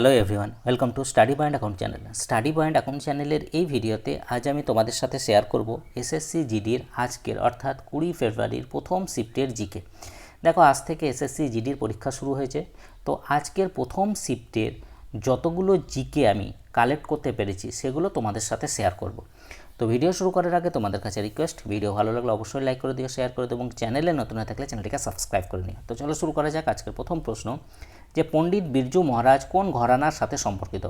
Hello everyone welcome to study point account channel study point account চ্যানেলের এই ভিডিওতে আজ আমি তোমাদের সাথে শেয়ার করব এসএসসি জিডির আজকের, অর্থাৎ কুড়ি ফেব্রুয়ারির প্রথম শিফটের জিকে দেখো, আজ থেকে এসএসসি জিডির পরীক্ষা শুরু হয়েছে। তো আজকের প্রথম শিফটের যতগুলো জিকে আমি কালেক্ট করতে পেরেছি, সেগুলো তোমাদের সাথে শেয়ার করব। তো ভিডিও শুরু করার আগে তোমাদের কাছে রিকোয়েস্ট ভিডিও ভালো লাগলে অবশ্যই লাইক করে দিও শেয়ার করে দিও এবং চ্যানেলে নতুন হয়ে থাকলে চ্যানেলটিকে সাবস্ক্রাইব করে নিও। তো চলো শুরু করা যাক আজকের প্রথম প্রশ্ন। যে পণ্ডিত বিরজু মহারাজ কোন ঘরানার সাথে সম্পর্কিত?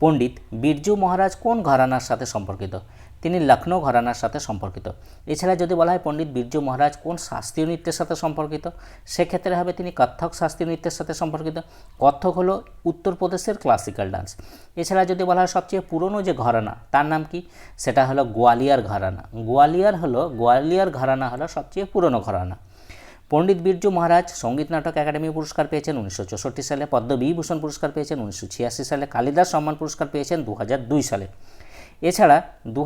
পণ্ডিত বিরজু মহারাজ কোন ঘরানার সাথে সম্পর্কিত? তিনি লখনৌ ঘরানার সাথে সম্পর্কিত। এছাড়া যদি বলা হয় পণ্ডিত বিরজু মহারাজ কোন শাস্ত্রীয় নৃত্যের সাথে সম্পর্কিত? সেক্ষেত্রে হবে তিনি কত্থক শাস্ত্রীয় নৃত্যের সাথে সম্পর্কিত। কত্থক হলো উত্তরপ্রদেশের ক্লাসিক্যাল ডান্স এছাড়া যদি বলা হয় সবচেয়ে পুরনো যে ঘরানা, তার নাম কি? সেটা হলো গোয়ালিয়ার ঘরানা। গোয়ালিয়ার হলো, গোয়ালিয়ার ঘরানা হলো সবচেয়ে পুরনো ঘরানা। পণ্ডিত বিরজু মহারাজ সংগীত নাটক একাডেমি পুরস্কার পেয়েছেন উনিশশো চৌষট্টি সালে, পদ্মবিভূষণ পুরস্কার পেয়েছেন উনিশশো ছিয়াশি সালে, কালিদাস সম্মান পুরস্কার পেয়েছেন দু দুই সালে। এছাড়া দু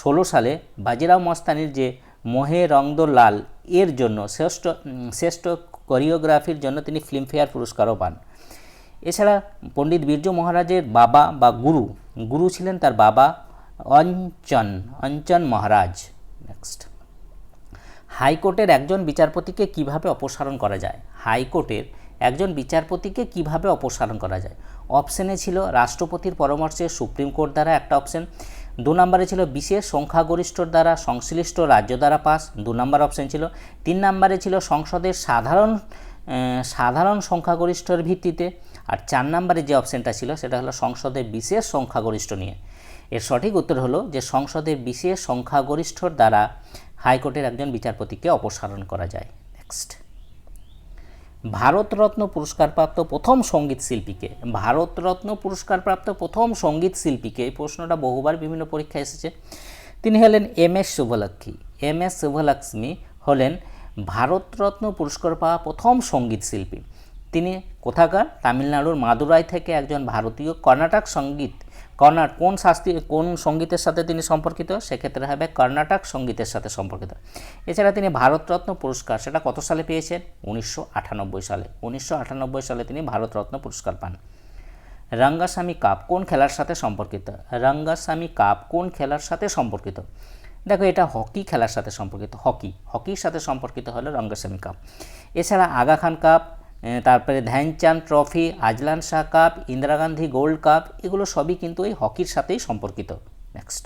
ষোলো সালে বাজিরাও মস্তানির যে মোহে রংদো লাল এর জন্য শ্রেষ্ঠ শ্রেষ্ঠ কোরিওগ্রাফির জন্য তিনি ফিল্মফেয়ার পুরস্কারও পান। এছাড়া পণ্ডিত বিরজু মহারাজের বাবা বা গুরু গুরু ছিলেন তার বাবা অঞ্চন অঞ্চন মহারাজ। নেক্সট হাইকোর্টের একজন বিচারপতিকে কীভাবে অপসারণ করা যায়? হাইকোর্টের একজন বিচারপতিকে কীভাবে অপসারণ করা যায়? অপশনে ছিল রাষ্ট্রপতির পরামর্শে সুপ্রিম কোর্ট দ্বারা একটা অপশন। দু নম্বরে ছিল বিশেষ সংখ্যাগরিষ্ঠর দ্বারা সংশ্লিষ্ট রাজ্য দ্বারা পাস। দু নম্বর অপশন ছিল। তিন নম্বরে ছিল সংসদের সাধারণ সাধারণ সংখ্যাগরিষ্ঠের ভিত্তিতে। আর চার নম্বরে যে অপশনটা ছিল, সেটা হলো সংসদের বিশেষ সংখ্যাগরিষ্ঠ নিয়ে। এর সঠিক উত্তর হলো যে সংসদে বিশেষ সংখ্যাগরিষ্ঠর দ্বারা হাইকোর্টের একজন বিচারপতিকে অপসারণ করা যায়। নেক্সট ভারতরত্ন পুরস্কারপ্রাপ্ত প্রথম সংগীত শিল্পীকে, ভারতরত্ন পুরস্কারপ্রাপ্ত প্রথম সংগীত শিল্পীকে, এই প্রশ্নটা বহুবার বিভিন্ন পরীক্ষায় এসেছে। তিনি হলেন M S Subbulakshmi M S Subbulakshmi হলেন ভারতরত্ন পুরস্কার পাওয়া প্রথম সংগীত শিল্পী। তিনি কোথাকার? তামিলনাড়ুর মাদুরাই থেকে একজন ভারতীয় কর্ণাটক সংগীত কর্ণাট কোন শাস্ত্রীয় কোন সঙ্গীতের সাথে তিনি সম্পর্কিত? সেক্ষেত্রে হবে কর্ণাটক সঙ্গীতের সাথে সম্পর্কিত। এছাড়া তিনি ভারতরত্ন পুরস্কার সেটা কত সালে পেয়েছেন? উনিশশো আটানব্বই সালে। উনিশশো আটানব্বই সালে তিনি ভারতরত্ন পুরস্কার পান। রঙ্গাস্বামী কাপ কোন খেলার সাথে সম্পর্কিত? রঙ্গাস্বামী কাপ কোন খেলার সাথে সম্পর্কিত? দেখো, এটা হকি খেলার সাথে সম্পর্কিত, হকি। হকির সাথে সম্পর্কিত হলো রঙ্গস্বামী কাপ। এছাড়া আগা খান কাপ তারপরে Dhyanchand trophy, Azlan Shah cup, Indira Gandhi gold cup, এগুলো সবই কিন্তু এই হকির সাথেই সম্পর্কিত। নেক্সট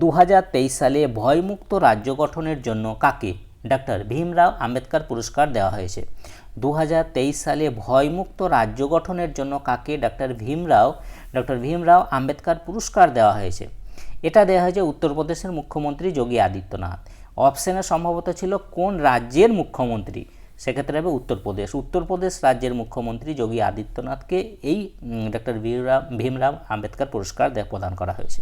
দু হাজার তেইশ সালে ভয়মুক্ত রাজ্য গঠনের জন্য কাকে? ডক্টর ভীমরাও আম্বেদকর পুরস্কার দেওয়া হয়েছে। দু হাজার তেইশ সালে ভয়মুক্ত রাজ্য গঠনের জন্য কাকে? ডক্টর ভীমরাও ডক্টর ভীমরাও আম্বেদকর পুরস্কার দেওয়া হয়েছে। এটা দেওয়া হয়েছে উত্তরপ্রদেশের মুখ্যমন্ত্রী যোগী আদিত্যনাথ। অপশানে সম্ভবত ছিল কোন রাজ্যের মুখ্যমন্ত্রী? সেক্ষেত্রে হবে উত্তরপ্রদেশ। উত্তরপ্রদেশ রাজ্যের মুখ্যমন্ত্রী যোগী আদিত্যনাথকে এই ডক্টর ভীমরাও ভীমরাও আম্বেদকর পুরস্কার প্রদান করা হয়েছে।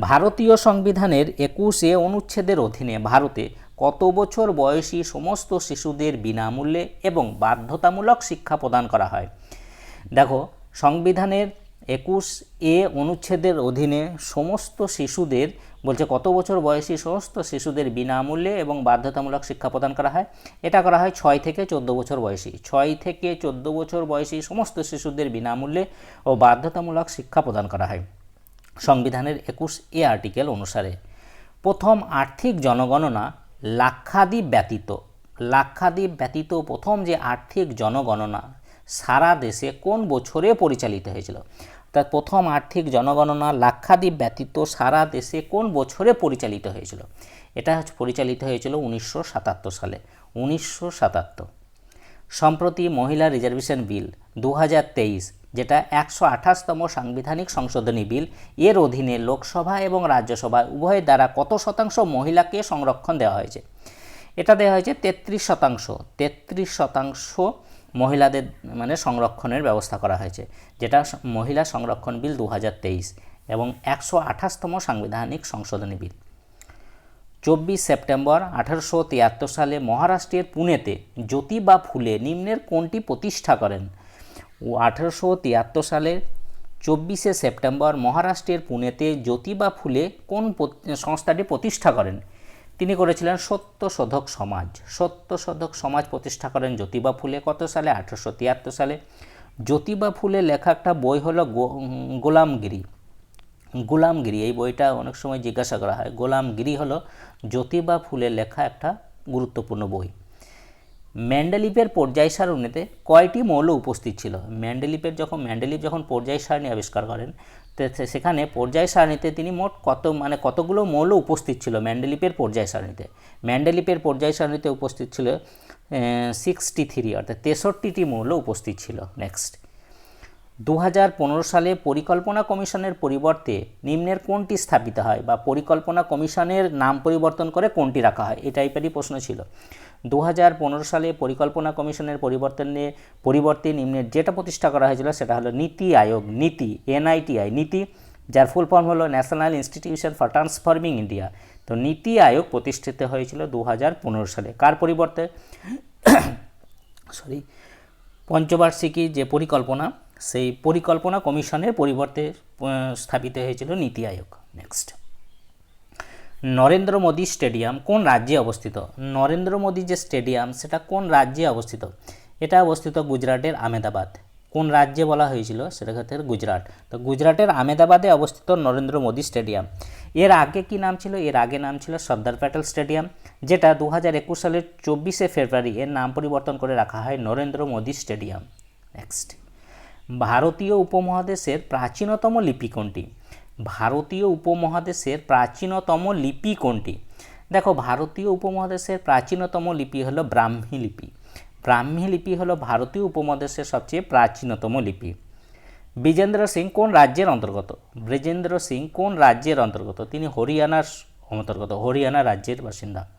ভারতীয় সংবিধানের একুশে অনুচ্ছেদের অধীনে ভারতে কত বছর বয়সী সমস্ত শিশুদের বিনামূল্যে এবং বাধ্যতামূলক শিক্ষা প্রদান করা হয়? দেখো, সংবিধানের একুশ এ অনুচ্ছেদের অধীনে সমস্ত শিশুদের বলছে, কত বছর বয়সী সমস্ত শিশুদের বিনামূল্যে এবং বাধ্যতামূলক শিক্ষা প্রদান করা হয়? এটা করা হয় ছয় থেকে চোদ্দ বছর বয়সী। ছয় থেকে চোদ্দ বছর বয়সী সমস্ত শিশুদের বিনামূল্যে ও বাধ্যতামূলক শিক্ষা প্রদান করা হয়। সংবিধানের একুশ এ আর্টিকেল অনুসারে, প্রথম আর্থিক জনগণনা লাক্ষাদ্বীপ ব্যতীত লাক্ষাদ্বীপ ব্যতীত প্রথম যে আর্থিক জনগণনা সারা দেশে কোন বছরে পরিচালিত হয়েছিল? অর্থাৎ প্রথম আর্থিক জনগণনা লাক্ষাদ্বীপ ব্যতীত সারা দেশে কোন বছরে পরিচালিত হয়েছিল? এটা পরিচালিত হয়েছিল উনিশশো সাতাত্তর সালে। উনিশশো সাতাত্তর। সম্প্রতি মহিলা রিজার্ভেশন বিল দু হাজার তেইশ, যেটা একশো আঠাশতম সাংবিধানিক সংশোধনী বিল, এর অধীনে লোকসভা এবং রাজ্যসভা উভয়ের দ্বারা কত শতাংশ মহিলাকে সংরক্ষণ দেওয়া হয়েছে? এটা দেওয়া হয়েছে তেত্রিশ শতাংশ। তেত্রিশ শতাংশ মহিলাদের মানে সংরক্ষণের ব্যবস্থা করা হয়েছে, যেটা মহিলা সংরক্ষণ বিল দু হাজার তেইশ এবং একশো আঠাশতম সাংবিধানিক সংশোধনী বিল। চব্বিশ সেপ্টেম্বর আঠারোশো তিয়াত্তর সালে মহারাষ্ট্রের পুনেতে জ্যোতিবা ফুলে নিম্নের কোনটি প্রতিষ্ঠা করেন? ও আঠারোশো তিয়াত্তর সালের চব্বিশে সেপ্টেম্বর মহারাষ্ট্রের পুনেতে জ্যোতিবা ফুলে কোন সংস্থাটি প্রতিষ্ঠা করেন? তিনি করেছিলেন সত্যশোধক সমাজ। সত্যশোধক সমাজ প্রতিষ্ঠা করেন জ্যোতিবা ফুলে, কত সালে? আঠারোশো তিয়াত্তর সালে। জ্যোতিবা ফুলে লেখা একটা বই হলো গোলামগিরি। গোলামগিরি, এই বইটা অনেক সময় জিজ্ঞাসা করা হয়। গোলামগিরি হলো জ্যোতিবা ফুলে লেখা একটা গুরুত্বপূর্ণ বই। ম্যান্ডেলিপের পর্যায় সারণীতে কয়টি মৌল উপস্থিত ছিল? ম্যান্ডেলিপের যখন, ম্যান্ডেলিপ যখন পর্যায় সারণী আবিষ্কার করেন সেখানে পর্যায় সারণীতে তিনি মোট কত মানে কতগুলো মৌল উপস্থিত ছিল ম্যান্ডেলিপের পর্যায় সারণীতে? ম্যান্ডেলিপের পর্যায় সারণীতে উপস্থিত ছিল সিক্সটি থ্রি অর্থাৎ তেষট্টিটি মৌল উপস্থিত ছিল। নেক্সট দু হাজার পনেরো সালে পরিকল্পনা কমিশনের পরিবর্তে নিম্নের কোনটি স্থাপিত হয় বা পরিকল্পনা কমিশনের নাম পরিবর্তন করে কোনটি রাখা হয়? এই টাইপেরই প্রশ্ন ছিল। দু হাজার পনেরো সালে পরিকল্পনা কমিশনের পরিবর্তনে পরিবর্তে নিম্নের যেটা প্রতিষ্ঠা করা হয়েছিল সেটা হলো নীতি আয়োগ, NITI, N I T I, NITI, যার ফুল ফর্ম হলো national institution for transforming India তো নীতি আয়োগ প্রতিষ্ঠিত হয়েছিল দু হাজার পনেরো সালে। কার পরিবর্তে? সরি পঞ্চবার্ষিকী যে পরিকল্পনা, সেই পরিকল্পনা কমিশনের পরিবর্তে স্থাপিত হয়েছিল নীতি আয়োগ। নেক্সট নরেন্দ্র মোদী স্টেডিয়াম কোন রাজ্যে অবস্থিত? নরেন্দ্র মোদী যে স্টেডিয়াম, সেটা কোন রাজ্যে অবস্থিত? এটা অবস্থিত গুজরাটের আমেদাবাদ। কোন রাজ্যে বলা হয়েছিল? সেটা হচ্ছে গুজরাট। তো গুজরাটের আমেদাবাদে অবস্থিত নরেন্দ্র মোদী স্টেডিয়াম। এর আগে কি নাম ছিল? এর আগে নাম ছিল সর্দার প্যাটেল স্টেডিয়াম, যেটা দু হাজার একুশ সালের চব্বিশে ফেব্রুয়ারি এর নাম পরিবর্তন করে রাখা হয় নরেন্দ্র মোদী স্টেডিয়াম। নেক্সট ভারতীয় উপমহাদেশের প্রাচীনতম লিপি কোনটি? ভারতীয় উপমহাদেশের প্রাচীনতম লিপি কোনটি? দেখো, ভারতীয় উপমহাদেশের প্রাচীনতম লিপি হলো ব্রাহ্মী লিপি। ব্রাহ্মী লিপি হলো ভারতীয় উপমহাদেশের সবচেয়ে প্রাচীনতম লিপি। বিজেন্দ্র সিং কোন রাজ্যের অন্তর্গত? ব্রিজেন্দ্র সিং কোন রাজ্যের অন্তর্গত? তিনি হরিয়ানার অন্তর্গত, হরিয়ানা রাজ্যের বাসিন্দা।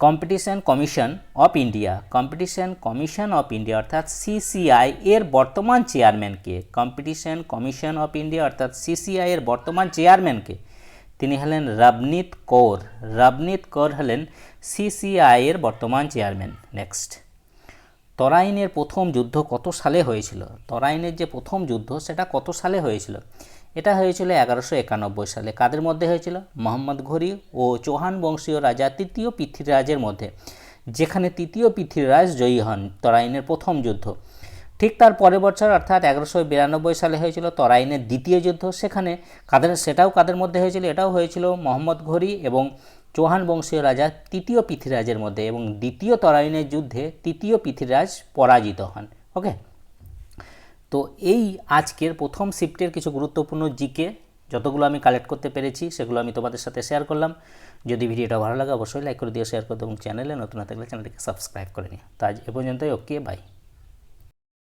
Competition commission of India competition commission of India অর্থাৎ সিসিআই এর বর্তমান চেয়ারম্যানকে কম্পিটিশন কমিশন অফ ইন্ডিয়া অর্থাৎ সিসিআই এর বর্তমান চেয়ারম্যানকে তিনি হলেন রবনীত কৌর রবনীত কৌর হলেন সিসিআই এর বর্তমান চেয়ারম্যান নেক্সট তরাইনের প্রথম যুদ্ধ কত সালে হয়েছিল? তরাইনের যে প্রথম যুদ্ধ, সেটা কত সালে হয়েছিল? এটা হয়েছিল এগারোশো একানব্বই সালে। কাদের মধ্যে হয়েছিল? মোহাম্মদ ঘুরি ও চৌহান বংশীয় রাজা তৃতীয় পৃথ্বীরাজের মধ্যে, যেখানে তৃতীয় পৃথ্বীরাজ জয়ী হন তরাইনের প্রথম যুদ্ধ। ঠিক তার পরের বছর, অর্থাৎ এগারোশো বিরানব্বই সালে হয়েছিল তরাইনের দ্বিতীয় যুদ্ধ। সেখানে কাদের, সেটাও কাদের মধ্যে হয়েছিল? এটাও হয়েছিল মোহাম্মদ ঘুরি এবং চৌহান বংশীয় রাজা তৃতীয় পৃথ্বীরাজের মধ্যে এবং দ্বিতীয় তরাইনের যুদ্ধে তৃতীয় পৃথ্বীরাজ পরাজিত হন। ওকে তো এই আজকের প্রথম শিফটের কিছু গুরুত্বপূর্ণ জিকে যতগুলো আমি কালেক্ট করতে পেরেছি, সেগুলো আমি তোমাদের সাথে শেয়ার করলাম। যদি ভিডিওটা ভালো লাগে, অবশ্যই লাইক করে দিয়ে শেয়ার করতে এবং চ্যানেলে নতুন থাকলে চ্যানেলটিকে সাবস্ক্রাইব করে নিও। তো আজ এ পর্যন্তই ওকে বাই